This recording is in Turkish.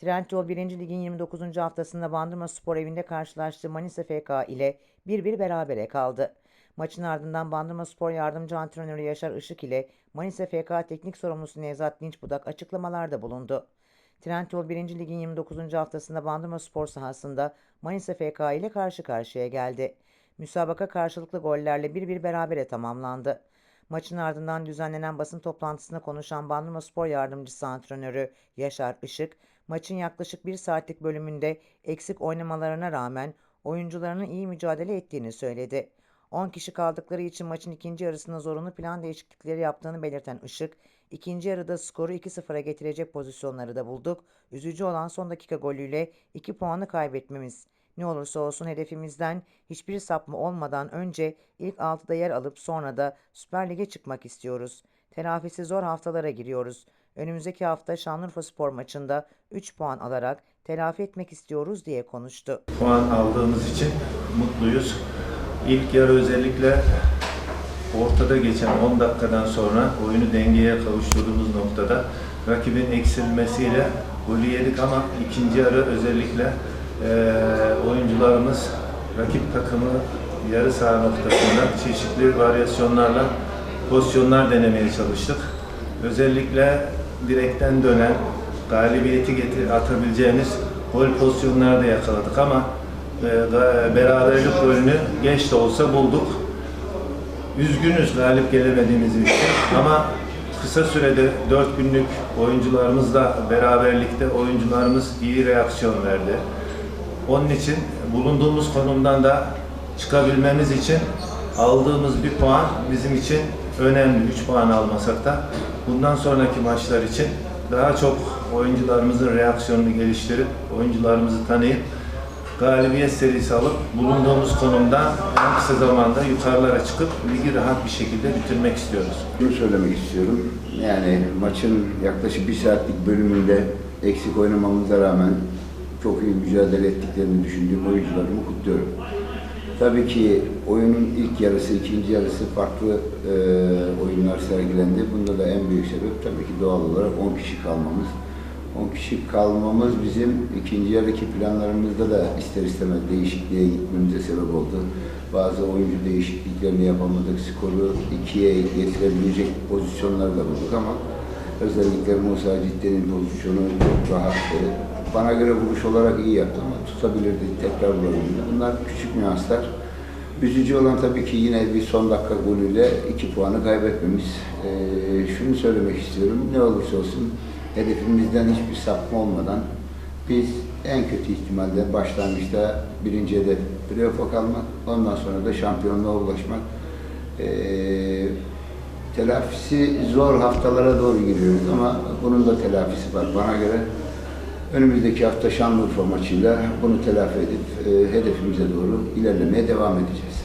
Trendyol 1. Lig'in 29. haftasında Bandırma Spor evinde karşılaştığı Manisa FK ile 1-1 berabere kaldı. Maçın ardından Bandırma Spor yardımcı antrenörü Yaşar Işık ile Manisa FK teknik sorumlusu Nevzat Dinçbudak açıklamalarda bulundu. Trendyol 1. Lig'in 29. haftasında Bandırma Spor sahasında Manisa FK ile karşı karşıya geldi. Müsabaka karşılıklı gollerle 1-1 berabere tamamlandı. Maçın ardından düzenlenen basın toplantısında konuşan Bandırma Spor Yardımcısı Antrenörü Yaşar Işık, maçın yaklaşık bir saatlik bölümünde eksik oynamalarına rağmen oyuncularının iyi mücadele ettiğini söyledi. 10 kişi kaldıkları için maçın ikinci yarısında zorunlu plan değişiklikleri yaptığını belirten Işık, ikinci yarıda skoru 2-0'a getirecek pozisyonları da bulduk. Üzücü olan son dakika golüyle 2 puanı kaybetmemiz. Ne olursa olsun hedefimizden hiçbir sapma olmadan önce ilk 6'da yer alıp sonra da Süper Lig'e çıkmak istiyoruz. Telafisi zor haftalara giriyoruz. Önümüzdeki hafta Şanlıurfa Spor maçında 3 puan alarak telafi etmek istiyoruz diye konuştu. puan aldığımız için mutluyuz. İlk yarı özellikle ortada geçen 10 dakikadan sonra oyunu dengeye kavuşturduğumuz noktada rakibin eksilmesiyle golü yedik ama ikinci yarı özellikle eee, oyuncularımız rakip takımı yarı saha noktasında çeşitli varyasyonlarla pozisyonlar denemeye çalıştık. Özellikle direkten dönen, galibiyeti getir atabileceğimiz gol pozisyonları da yakaladık ama e, beraberlik golünü geç de olsa bulduk. Üzgünüz galip gelemediğimiz için ama kısa sürede 4 günlük oyuncularımızla beraberlikte oyuncularımız iyi reaksiyon verdi. Onun için bulunduğumuz konumdan da çıkabilmemiz için aldığımız bir puan bizim için önemli. 3 puan almasak da bundan sonraki maçlar için daha çok oyuncularımızın reaksiyonunu geliştirip oyuncularımızı tanıyıp galibiyet serisi alıp bulunduğumuz konumdan en kısa zamanda yukarılara çıkıp ligi rahat bir şekilde bitirmek istiyoruz. Şunu söylemek istiyorum. Yani maçın yaklaşık bir saatlik bölümünde eksik oynamamıza rağmen çok iyi mücadele ettiklerini düşündüğüm oyuncularımı kutluyorum. Tabii ki oyunun ilk yarısı, ikinci yarısı farklı e, oyunlar sergilendi. Bunda da en büyük sebep tabii ki doğal olarak 10 kişi kalmamız. 10 kişi kalmamız bizim ikinci yarıki planlarımızda da ister istemez değişikliğe gitmemize sebep oldu. Bazı oyuncu değişikliklerini yapamadık. Skoru ikiye getirebilecek pozisyonlar da bulduk ama özellikle Musa Ciddi'nin pozisyonu çok rahat. e, Bana göre vuruş olarak iyi yaptı ama tutabilirdi, tekrar vurabilirdi. Bunlar küçük nüanslar. Üzücü olan tabii ki yine bir son dakika golüyle iki puanı kaybetmemiz. Ee, şunu söylemek istiyorum, ne olursa olsun hedefimizden hiçbir sapma olmadan biz en kötü ihtimalle başlangıçta birinci hedef playoff'a kalmak, ondan sonra da şampiyonluğa ulaşmak. Ee, telafisi zor haftalara doğru giriyoruz ama bunun da telafisi var bana göre. Önümüzdeki hafta Şanlıurfa maçıyla bunu telafi edip e, hedefimize doğru ilerlemeye devam edeceğiz.